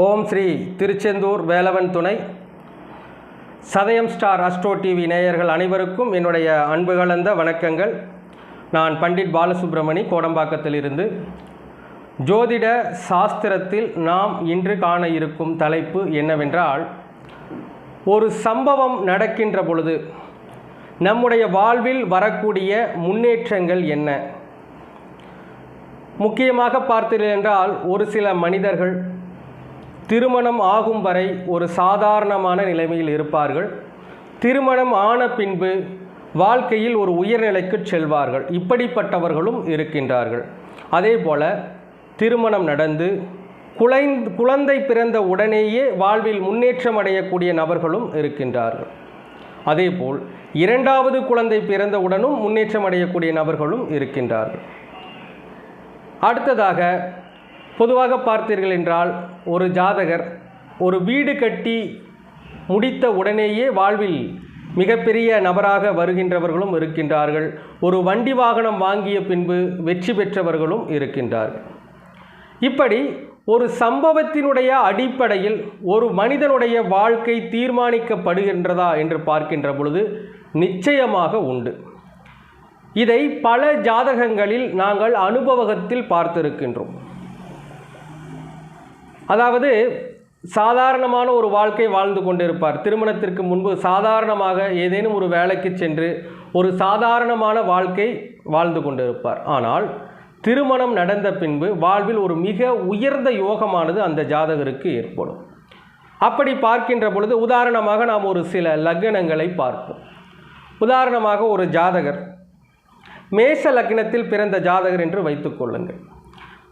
ஓம் ஸ்ரீ திருச்செந்தூர் வேலவன் துணை. சதயம் star astro TV நேயர்கள் அனைவருக்கும் என்னுடைய அன்பு கலந்த வணக்கங்கள். நான் பண்டிட் பாலசுப்ரமணி கோடம்பாக்கத்திலிருந்து. ஜோதிட சாஸ்திரத்தில் நாம் இன்று காண இருக்கும் தலைப்பு என்னவென்றால் ஒரு சம்பவம் நடக்கின்ற பொழுது நம்முடைய வாழ்வில் வரக்கூடிய முன்னேற்றங்கள் என்ன? முக்கியமாக பார்த்தீர்கள் என்றால் ஒரு சில மனிதர்கள் திருமணம் ஆகும் வரை ஒரு சாதாரணமான நிலைமையில் இருப்பார்கள். திருமணம் ஆன பின்பு வாழ்க்கையில் ஒரு உயர்நிலைக்கு செல்வார்கள். இப்படிப்பட்டவர்களும் இருக்கின்றார்கள். அதே போல திருமணம் நடந்து குழைந்து குழந்தை பிறந்த உடனேயே வாழ்வில் முன்னேற்றம் அடையக்கூடிய நபர்களும் இருக்கின்றார்கள். அதேபோல் இரண்டாவது குழந்தை பிறந்தவுடனும் முன்னேற்றம் அடையக்கூடிய நபர்களும் இருக்கின்றார்கள். அடுத்ததாக பொதுவாக பார்த்தீர்கள் என்றால் ஒரு ஜாதகர் ஒரு வீடு கட்டி முடித்த உடனேயே வாழ்வில் மிகப்பெரிய நபராக வருகின்றவர்களும் இருக்கின்றார்கள். ஒரு வண்டி வாகனம் வாங்கிய பின்பு வெற்றி பெற்றவர்களும் இருக்கின்றார்கள். இப்படி ஒரு சம்பவத்தினுடைய அடிப்படையில் ஒரு மனிதனுடைய வாழ்க்கை தீர்மானிக்கப்படுகின்றதா என்று பார்க்கின்ற பொழுது நிச்சயமாக உண்டு. இதை பல ஜாதகங்களில் நாங்கள் அனுபவத்தில் பார்த்திருக்கின்றோம். அதாவது சாதாரணமான ஒரு வாழ்க்கை வாழ்ந்து கொண்டிருப்பார். திருமணத்திற்கு முன்பு சாதாரணமாக ஏதேனும் ஒரு வேலைக்கு சென்று ஒரு சாதாரணமான வாழ்க்கை வாழ்ந்து கொண்டிருப்பார். ஆனால் திருமணம் நடந்த பின்பு வாழ்வில் ஒரு மிக உயர்ந்த யோகமானது அந்த ஜாதகருக்கு ஏற்படும். அப்படி பார்க்கின்ற பொழுது உதாரணமாக நாம் ஒரு சில லக்னங்களை பார்ப்போம். உதாரணமாக ஒரு ஜாதகர் மேச லக்னத்தில் பிறந்த ஜாதகர் என்று வைத்துக்கொள்ளுங்கள்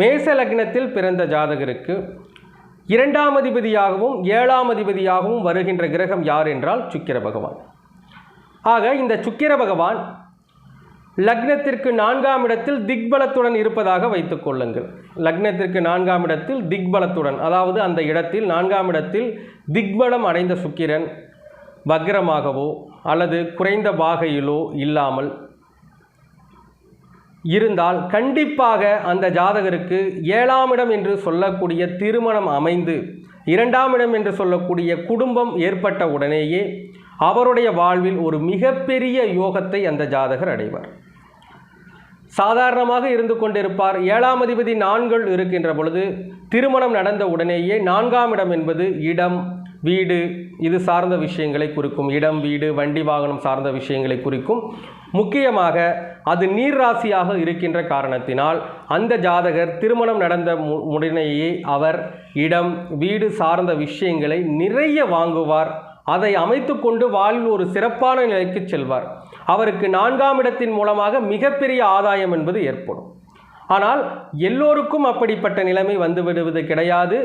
மேச லக்னத்தில் பிறந்த ஜாதகருக்கு இரண்டாம் அதிபதியாகவும் ஏழாம் அதிபதியாகவும் வருகின்ற கிரகம் யார் என்றால் சுக்கிர பகவான். ஆக இந்த சுக்கிர பகவான் லக்னத்திற்கு நான்காம் இடத்தில் திக்பலத்துடன் இருப்பதாக வைத்துக்கொள்ளுங்கள் லக்னத்திற்கு நான்காம் இடத்தில் திக்பலத்துடன் அதாவது அந்த இடத்தில் நான்காம் இடத்தில் திக்பலம் அடைந்த சுக்கிரன் வக்ரமாகவோ அல்லது குறைந்த பாகையிலோ இல்லாமல் இருந்தால் கண்டிப்பாக அந்த ஜாதகருக்கு ஏழாம் இடம் என்று சொல்லக்கூடிய திருமணம் அமைந்து இரண்டாம் இடம் என்று சொல்லக்கூடிய குடும்பம் ஏற்பட்ட உடனேயே அவருடைய வாழ்வில் ஒரு மிகப்பெரிய யோகத்தை அந்த ஜாதகர் அடைவார். சாதாரணமாக இருந்து கொண்டிருப்பார். ஏழாம் அதிபதி நான்கள் இருக்கின்ற பொழுது திருமணம் நடந்த உடனேயே நான்காம் இடம் என்பது இடம் வீடு இது சார்ந்த விஷயங்களை குறிக்கும். இடம் வீடு வண்டி வாகனம் சார்ந்த விஷயங்களை குறிக்கும். முக்கியமாக அது நீர் ராசியாக இருக்கின்ற காரணத்தினால் அந்த ஜாதகர் திருமணம் நடந்த மு உடனேயே அவர் இடம் வீடு சார்ந்த விஷயங்களை நிறைய வாங்குவார். அதை அமைத்துக்கொண்டு வாழ்வில் ஒரு சிறப்பான நிலைக்கு செல்வார். அவருக்கு நான்காம் இடத்தின் மூலமாக மிகப்பெரிய ஆதாயம் என்பது ஏற்படும். ஆனால் எல்லோருக்கும் அப்படிப்பட்ட நிலைமை வந்துவிடுவது கிடையாது.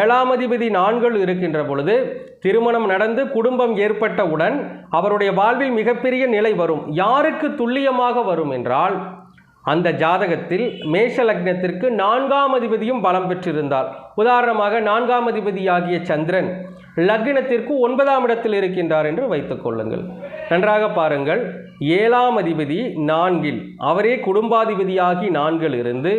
ஏழாம் அதிபதி நான்கள் இருக்கின்ற பொழுது திருமணம் நடந்து குடும்பம் ஏற்பட்டவுடன் அவருடைய வாழ்வில் மிகப்பெரிய நிலை வரும். யாருக்கு துல்லியமாக வரும் என்றால் அந்த ஜாதகத்தில் மேஷ லக்னத்திற்கு நான்காம் அதிபதியும் பலம் பெற்றிருந்தால் உதாரணமாக நான்காம் அதிபதியாகிய சந்திரன் லக்னத்திற்கு ஒன்பதாம் இடத்தில் இருக்கின்றார் என்று வைத்துக் கொள்ளுங்கள். நன்றாக பாருங்கள். ஏழாம் அதிபதி நான்கில். அவரே குடும்பாதிபதியாகி நான்கில் இருந்து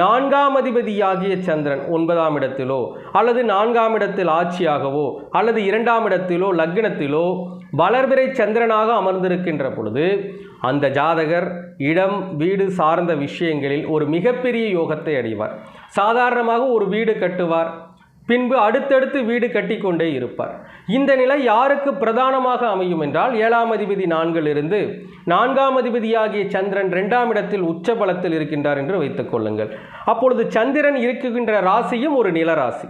நான்காம் அதிபதியாகிய சந்திரன் ஒன்பதாம் இடத்திலோ அல்லது நான்காம் இடத்தில் ஆட்சியாகவோ அல்லது இரண்டாம் இடத்திலோ லக்னத்திலோ வளர்பிறை சந்திரனாக அமர்ந்திருக்கின்ற பொழுது அந்த ஜாதகர் இடம் வீடு சார்ந்த விஷயங்களில் ஒரு மிகப்பெரிய யோகத்தை அடைவார். சாதாரணமாக ஒரு வீடு கட்டுவார். பின்பு அடுத்தடுத்து வீடு கட்டிக்கொண்டே இருப்பார். இந்த நிலை யாருக்கு பிரதானமாக அமையும் என்றால் ஏழாம் அதிபதி நான்கிலிருந்து நான்காம் அதிபதியாகிய சந்திரன் ரெண்டாம் இடத்தில் உச்ச பலத்தில் இருக்கின்றார் என்று வைத்துக் கொள்ளுங்கள். அப்பொழுது சந்திரன் இருக்குகின்ற ராசியும் ஒரு நிலராசி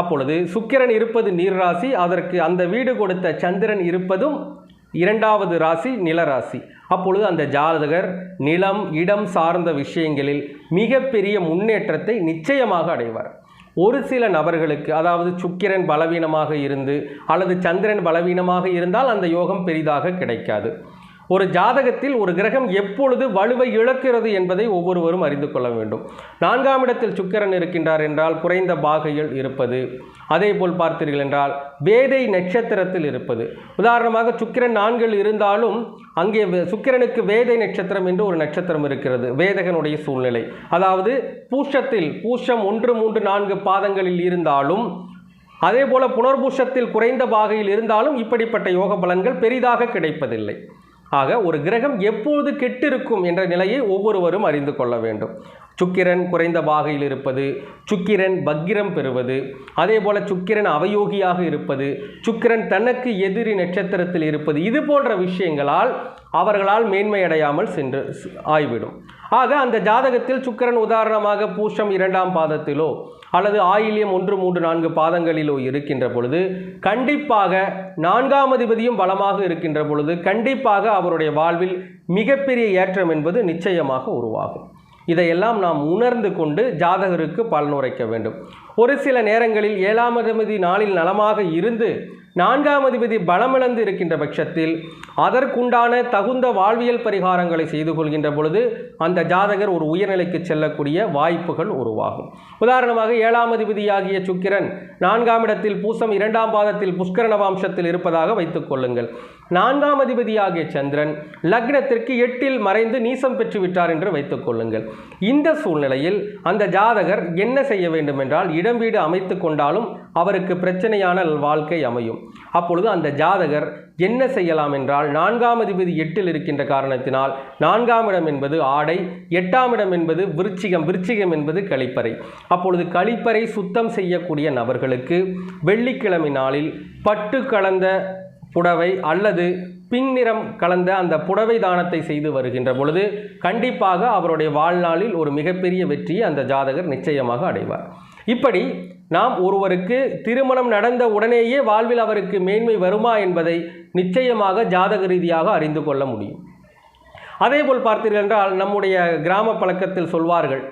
அப்பொழுது சுக்கிரன் இருப்பது நீர் ராசி அதற்கு அந்த வீடு கொடுத்த சந்திரன் இருப்பதும் இரண்டாவது ராசி நிலராசி அப்பொழுது அந்த ஜாதகர் நிலம் இடம் சார்ந்த விஷயங்களில் மிகப்பெரிய முன்னேற்றத்தை நிச்சயமாக அடைவார். ஒரு சில நபர்களுக்கு அதாவது சுக்கிரன் பலவீனமாக இருந்து அல்லது சந்திரன் பலவீனமாக இருந்தால் அந்த யோகம் பெரிதாக கிடைக்காது. ஒரு ஜாதகத்தில் ஒரு கிரகம் எப்பொழுது வலுவை இழக்கிறது என்பதை ஒவ்வொருவரும் அறிந்து கொள்ள வேண்டும். நான்காம் இடத்தில் சுக்கிரன் இருக்கின்றார் என்றால் குறைந்த பாகையில் இருப்பது. அதே போல் பார்த்தீர்கள் என்றால் வேதை நட்சத்திரத்தில் இருப்பது. உதாரணமாக சுக்கிரன் நான்கில் இருந்தாலும் அங்கே சுக்கிரனுக்கு வேதை நட்சத்திரம் என்று ஒரு நட்சத்திரம் இருக்கிறது. வேதகனுடைய சூழ்நிலை. அதாவது பூஷத்தில் பூஷம் ஒன்று மூன்று நான்கு பாதங்களில் இருந்தாலும் அதே போல புனர்பூஷத்தில் குறைந்த பாகையில் இருந்தாலும் இப்படிப்பட்ட யோக பலன்கள் பெரிதாக கிடைப்பதில்லை. ஆக ஒரு கிரகம் எப்பொழுது கெட்டிருக்கும் என்ற நிலையை ஒவ்வொருவரும் அறிந்து கொள்ள வேண்டும். சுக்கிரன் குறைந்த பாகையில் இருப்பது சுக்கிரன் பக்கிரம் பெறுவது அதே போல சுக்கிரன் அவயோகியாக இருப்பது சுக்கிரன் தனக்கு எதிரி நட்சத்திரத்தில் இருப்பது இது போன்ற விஷயங்களால் அவர்களால் மேன்மை அடையாமல் சென்று ஆய்விடும். ஆக அந்த ஜாதகத்தில் சுக்கிரன் உதாரணமாக பூஷம் இரண்டாம் பாதத்திலோ அல்லது ஆயில்யம் ஒன்று மூன்று நான்கு பாதங்களிலோ இருக்கின்ற பொழுது கண்டிப்பாக நான்காம் அதிபதியும் பலமாக இருக்கின்ற பொழுது கண்டிப்பாக அவருடைய வாழ்வில் மிகப்பெரிய ஏற்றம் என்பது நிச்சயமாக உருவாகும். இதையெல்லாம் நாம் உணர்ந்து கொண்டு ஜாதகருக்கு பலனுரைக்க வேண்டும். ஒரு சில நேரங்களில் ஏழாம் அதிபதி நாளில் நலமாக இருந்து நான்காம் அதிபதி பலமிழந்து இருக்கின்ற பட்சத்தில் அதற்குண்டான தகுந்த வாழ்வியல் பரிகாரங்களை செய்து கொள்கின்ற பொழுது அந்த ஜாதகர் ஒரு உயர்நிலைக்கு செல்லக்கூடிய வாய்ப்புகள் உருவாகும். உதாரணமாக ஏழாம் அதிபதியாகிய சுக்கிரன் நான்காம் இடத்தில் பூசம் இரண்டாம் பாதத்தில் புஷ்கர நவாம்சத்தில் இருப்பதாக வைத்துக் கொள்ளுங்கள். நான்காம் அதிபதியாகிய சந்திரன் லக்னத்திற்கு எட்டில் மறைந்து நீசம் பெற்றுவிட்டார் என்று வைத்துக் கொள்ளுங்கள். இந்த சூழ்நிலையில் அந்த ஜாதகர் என்ன செய்ய வேண்டும் என்றால் இடம் வீடு அமைத்து கொண்டாலும் அவருக்கு பிரச்சனையான வாழ்க்கை அமையும். அப்பொழுது அந்த ஜாதகர் என்ன செய்யலாம் என்றால் நான்காம் அதிபதி எட்டில் இருக்கின்ற காரணத்தினால் நான்காம் இடம் என்பது ஆடை எட்டாம் இடம் என்பது விருச்சிகம் விருச்சிகம் என்பது கழிப்பறை. அப்பொழுது கழிப்பறை சுத்தம் செய்யக்கூடிய நபர்களுக்கு வெள்ளிக்கிழமை நாளில் பட்டு கலந்த புடவை அல்லது பின் நிறம் கலந்த அந்த புடவை தானத்தை செய்து வருகின்ற பொழுது கண்டிப்பாக அவருடைய வாழ்நாளில் ஒரு மிகப்பெரிய வெற்றியை அந்த ஜாதகர் நிச்சயமாக அடைவார். இப்படி நாம் ஒருவருக்கு திருமணம் நடந்த உடனேயே வாழ்வில் அவருக்கு மேன்மை வருமா என்பதை நிச்சயமாக ஜாதக ரீதியாக அறிந்து கொள்ள முடியும். அதேபோல் பார்த்தீர்கள் என்றால் நம்முடைய கிராம பழக்கத்தில் சொல்வார்கள்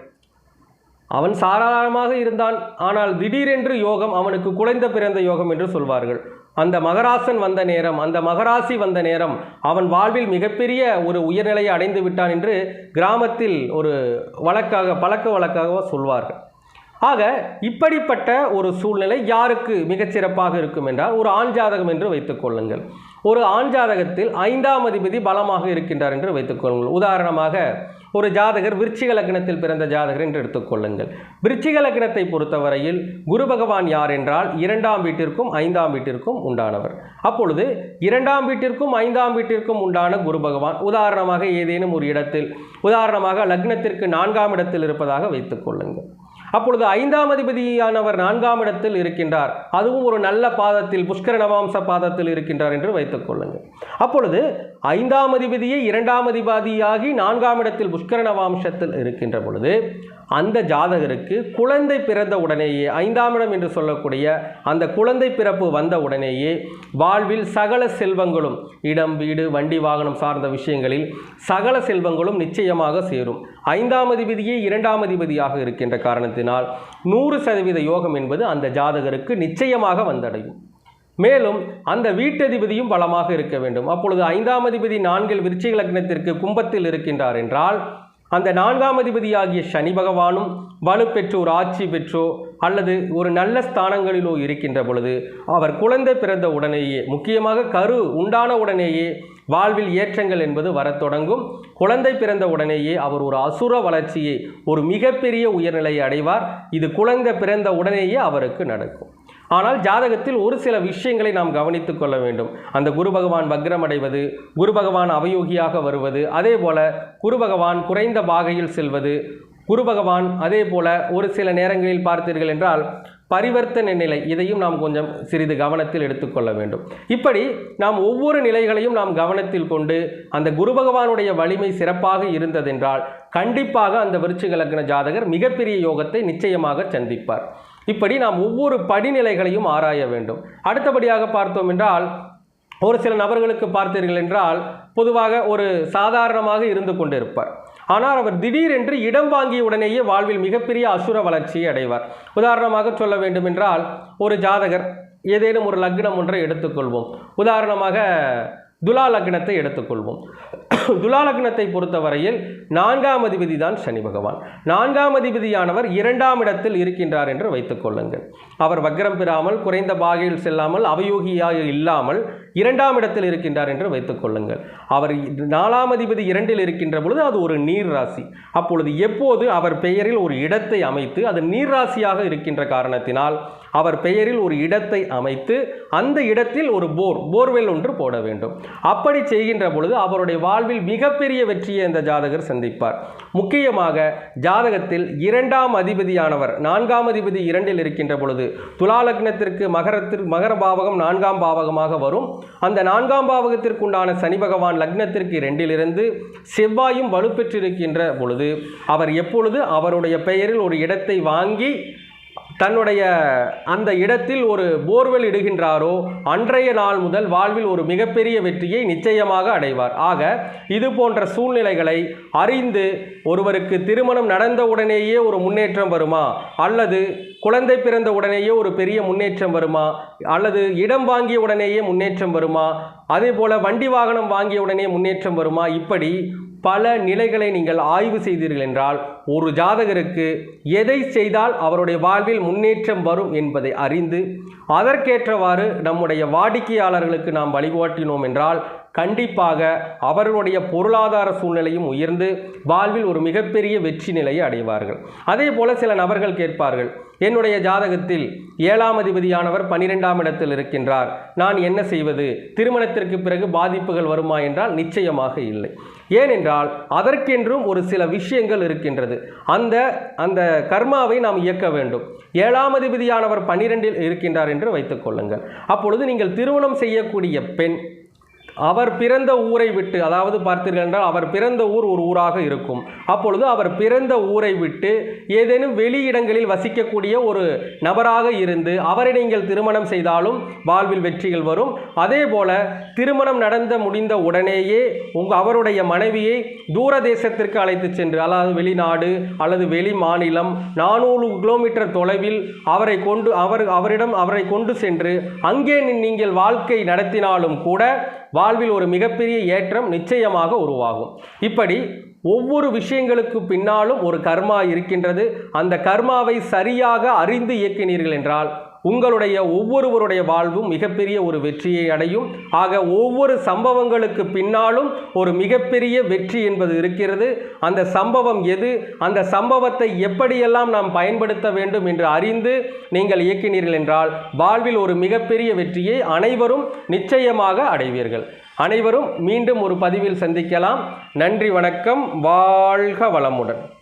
அவன் சாதாரணமாக இருந்தான் ஆனால் திடீரென்று யோகம் அவனுக்கு குலைந்த பிறந்த யோகம் என்று சொல்வார்கள். அந்த மகராசன் வந்த நேரம் அந்த மகராசி வந்த நேரம் அவன் வாழ்வில் மிகப்பெரிய ஒரு உயர்நிலையை அடைந்து விட்டான் என்று கிராமத்தில் ஒரு வழக்காக பழக்க வழக்காக சொல்வார்கள். ஆக இப்படிப்பட்ட ஒரு சூழ்நிலை யாருக்கு மிகச்சிறப்பாக இருக்கும் என்றால் ஒரு ஆண் ஜாதகம் என்று வைத்துக்கொள்ளுங்கள் ஒரு ஆண் ஜாதகத்தில் ஐந்தாம் அதிபதி பலமாக இருக்கின்றார் என்று வைத்துக்கொள்ளுங்கள் உதாரணமாக ஒரு ஜாதகர் விருச்சிக லக்னத்தில் பிறந்த ஜாதகர் என்று எடுத்துக்கொள்ளுங்கள் விருச்சிக லக்னத்தை பொறுத்தவரையில் குரு பகவான் யார் என்றால் இரண்டாம் வீட்டிற்கும் ஐந்தாம் வீட்டிற்கும் உண்டானவர். அப்பொழுது இரண்டாம் வீட்டிற்கும் ஐந்தாம் வீட்டிற்கும் உண்டான குரு பகவான் உதாரணமாக ஏதேனும் ஒரு இடத்தில் உதாரணமாக லக்னத்திற்கு நான்காம் இடத்தில் இருப்பதாக வைத்துக் கொள்ளுங்கள். அப்பொழுது ஐந்தாம் அதிபதியானவர் நான்காம் இடத்தில் இருக்கின்றார். அதுவும் ஒரு நல்ல பாதத்தில் புஷ்கர நவாம்ச பாதத்தில் இருக்கின்றார் என்று வைத்துக் கொள்ளுங்கள். அப்பொழுது ஐந்தாம் அதிபதியை இரண்டாம் அதிபதியாகி நான்காம் இடத்தில் புஷ்கர நவாம்சத்தில் இருக்கின்ற பொழுது அந்த ஜாதகருக்கு குழந்தை பிறந்த உடனேயே ஐந்தாம் இடம் என்று சொல்லக்கூடிய அந்த குழந்தை பிறப்பு வந்த உடனேயே வாழ்வில் சகல செல்வங்களும் இடம் வீடு வண்டி வாகனம் சார்ந்த விஷயங்களில் சகல செல்வங்களும் நிச்சயமாக சேரும். ஐந்தாம் அதிபதியே இரண்டாம் அதிபதியாக இருக்கின்ற காரணத்தினால் நூறு சதவீத யோகம் என்பது அந்த ஜாதகருக்கு நிச்சயமாக வந்தடையும். மேலும் அந்த வீட்டதிபதியும் பலமாக இருக்க வேண்டும். அப்பொழுது ஐந்தாம் அதிபதி நான்கில் விருச்சிக லக்னத்திற்கு கும்பத்தில் இருக்கின்றார் என்றால் அந்த நான்காம் அதிபதியாகிய சனி பகவானும் வலுப்பெற்று ஒரு ஆட்சி பெற்றோ அல்லது ஒரு நல்ல ஸ்தானங்களிலோ இருக்கின்ற பொழுது அவர் குழந்தை பிறந்த உடனேயே முக்கியமாக கரு உண்டான உடனேயே வாழ்வில் ஏற்றங்கள் என்பது வரத் தொடங்கும். குழந்தை பிறந்த உடனேயே அவர் ஒரு அசுர வளர்ச்சியை ஒரு மிகப்பெரிய உயர்நிலையை அடைவார். இது குழந்தை பிறந்த உடனேயே அவருக்கு நடக்கும். ஆனால் ஜாதகத்தில் ஒரு சில விஷயங்களை நாம் கவனித்துக் கொள்ள வேண்டும். அந்த குரு பகவான் வக்ரமடைவது குரு பகவான் அவயோகியாக வருவது அதே போல குரு பகவான் குறைந்த பாகையில் செல்வது குரு பகவான் அதே போல ஒரு சில நேரங்களில் பார்த்தீர்கள் என்றால் பரிவர்த்தனை நிலை இதையும் நாம் கொஞ்சம் சிறிது கவனத்தில் எடுத்துக்கொள்ள வேண்டும். இப்படி நாம் ஒவ்வொரு நிலைகளையும் நாம் கவனத்தில் கொண்டு அந்த குரு பகவானுடைய வலிமை சிறப்பாக இருந்ததென்றால் கண்டிப்பாக அந்த விருச்சிக லக்ன ஜாதகர் மிகப்பெரிய யோகத்தை நிச்சயமாக சந்திப்பார். இப்படி நாம் ஒவ்வொரு படிநிலைகளையும் ஆராய வேண்டும். அடுத்தபடியாக பார்த்தோம் என்றால் ஒரு சில நபர்களுக்கு பார்த்தீர்கள் என்றால் பொதுவாக ஒரு சாதாரணமாக இருந்து கொண்டிருப்பார். ஆனால் அவர் திடீரென்று இடம் வாங்கிய உடனேயே வாழ்வில் மிகப்பெரிய அசுர வளர்ச்சியை அடைவார். உதாரணமாக சொல்ல வேண்டும் என்றால் ஒரு ஜாதகர் ஏதேனும் ஒரு லக்னம் ஒன்றை எடுத்துக்கொள்வோம். உதாரணமாக துலா லக்னத்தை எடுத்துக்கொள்வோம். துலா லக்னத்தை பொறுத்தவரையில் நான்காம் அதிபதி தான் சனி பகவான். நான்காம் அதிபதியானவர் இரண்டாம் இடத்தில் இருக்கின்றார் என்று வைத்துக்கொள்ளுங்கள் அவர் வக்ரம் பெறாமல் குறைந்த பாகையில் செல்லாமல் அவயோகியாக இல்லாமல் இரண்டாம் இடத்தில் இருக்கின்றார் என்று வைத்துக் கொள்ளுங்கள். அவர் நாலாம் அதிபதி இரண்டில் இருக்கின்ற பொழுது அது ஒரு நீர் ராசி. அப்பொழுது எப்போது அவர் பெயரில் ஒரு இடத்தை அமைத்து அது நீர் ராசியாக இருக்கின்ற காரணத்தினால் அவர் பெயரில் ஒரு இடத்தை அமைத்து அந்த இடத்தில் ஒரு போர் போர்வெல் ஒன்று போட வேண்டும். அப்படி செய்கின்ற பொழுது அவருடைய வாழ்வில் மிகப்பெரிய வெற்றியை இந்த ஜாதகர் சந்திப்பார். முக்கியமாக ஜாதகத்தில் இரண்டாம் அதிபதியானவர் நான்காம் அதிபதி இரண்டில் இருக்கின்ற பொழுது துலா லக்னத்திற்கு மகரத்திற்கு மகர பாவகம் நான்காம் பாவகமாக வரும். அந்த நான்காம் பாவகத்திற்குண்டான சனி பகவான் லக்னத்திற்கு இரண்டிலிருந்து செவ்வாயும் வலுப்பெற்றிருக்கின்ற பொழுது அவர் எப்பொழுது அவருடைய பெயரில் ஒரு இடத்தை வாங்கி தன்னுடைய அந்த இடத்தில் ஒரு போர்வெல் இடுகின்றாரோ அன்றைய நாள் முதல் வாழ்வில் ஒரு மிகப்பெரிய வெற்றியை நிச்சயமாக அடைவார். ஆக இது போன்ற சூழ்நிலைகளை அறிந்து ஒருவருக்கு திருமணம் நடந்த உடனேயே ஒரு முன்னேற்றம் வருமா? அல்லது குழந்தை பிறந்த உடனேயே ஒரு பெரிய முன்னேற்றம் வருமா? அல்லது இடம் வாங்கிய உடனேயே முன்னேற்றம் வருமா? அதே போல் வண்டி வாகனம் வாங்கிய உடனே முன்னேற்றம் வருமா? இப்படி பல நிலைகளை நீங்கள் ஆய்வு செய்தீர்கள் என்றால் ஒரு ஜாதகருக்கு எதை செய்தால் அவருடைய வாழ்வில் முன்னேற்றம் வரும் என்பதை அறிந்து அதற்கேற்றவாறு நம்முடைய வாடிக்கையாளர்களுக்கு நாம் வழிகாட்டினோம் என்றால் கண்டிப்பாக அவர்களுடைய பொருளாதார சூழ்நிலையும் உயர்ந்து வாழ்வில் ஒரு மிகப்பெரிய வெற்றி நிலையை அடைவார்கள். அதே போல சில நபர்கள் கேட்பார்கள் என்னுடைய ஜாதகத்தில் ஏழாம் அதிபதியானவர் பன்னிரெண்டாம் இடத்தில் இருக்கின்றார். நான் என்ன செய்வது? திருமணத்திற்கு பிறகு பாதிப்புகள் வருமா? என்றால் நிச்சயமாக இல்லை. ஏனென்றால் அதற்கென்றும் ஒரு சில விஷயங்கள் இருக்கின்றது. அந்த அந்த கர்மாவை நாம் இயக்க வேண்டும். ஏழாம் அதிபதியானவர் பன்னிரெண்டில் இருக்கின்றார் என்று வைத்துக் கொள்ளுங்கள். அப்பொழுது நீங்கள் திருமணம் செய்யக்கூடிய பெண் அவர் பிறந்த ஊரை விட்டு அதாவது பார்த்தீர்கள் என்றால் அவர் பிறந்த ஊர் ஒரு ஊராக இருக்கும். அப்பொழுது அவர் பிறந்த ஊரை விட்டு ஏதேனும் வெளியிடங்களில் வசிக்கக்கூடிய ஒரு நபராக இருந்து அவரை நீங்கள் திருமணம் செய்தாலும் வாழ்வில் வெற்றிகள் வரும். அதே போல திருமணம் நடந்த முடிந்த உடனேயே உங்க அவருடைய மனைவியை தூர தேசத்திற்கு அழைத்து சென்று அதாவது வெளிநாடு அல்லது வெளி மாநிலம் நானூறு கிலோமீட்டர் தொலைவில் அவரை கொண்டு அவர் அவரிடம் அவரை கொண்டு சென்று அங்கே நீங்கள் வாழ்க்கை நடத்தினாலும் கூட வாழ்வில் ஒரு மிகப்பெரிய ஏற்றம் நிச்சயமாக உருவாகும். இப்படி ஒவ்வொரு விஷயங்களுக்கு பின்னாலும் ஒரு கர்மா இருக்கின்றது. அந்த கர்மாவை சரியாக அறிந்து இயக்கினீர்கள் என்றால் உங்களுடைய ஒவ்வொருவருடைய வாழ்வும் மிகப்பெரிய ஒரு வெற்றியை அடையும். ஆக ஒவ்வொரு சம்பவங்களுக்கு பின்னாலும் ஒரு மிகப்பெரிய வெற்றி என்பது இருக்கிறது. அந்த சம்பவம் எது? அந்த சம்பவத்தை எப்படியெல்லாம் நாம் பயன்படுத்த வேண்டும் என்று அறிந்து நீங்கள் இயக்கினீர்கள் என்றால் வாழ்வில் ஒரு மிகப்பெரிய வெற்றியை அனைவரும் நிச்சயமாக அடைவீர்கள். அனைவரும் மீண்டும் ஒரு பதிவில் சந்திக்கலாம். நன்றி வணக்கம். வாழ்க வளமுடன்.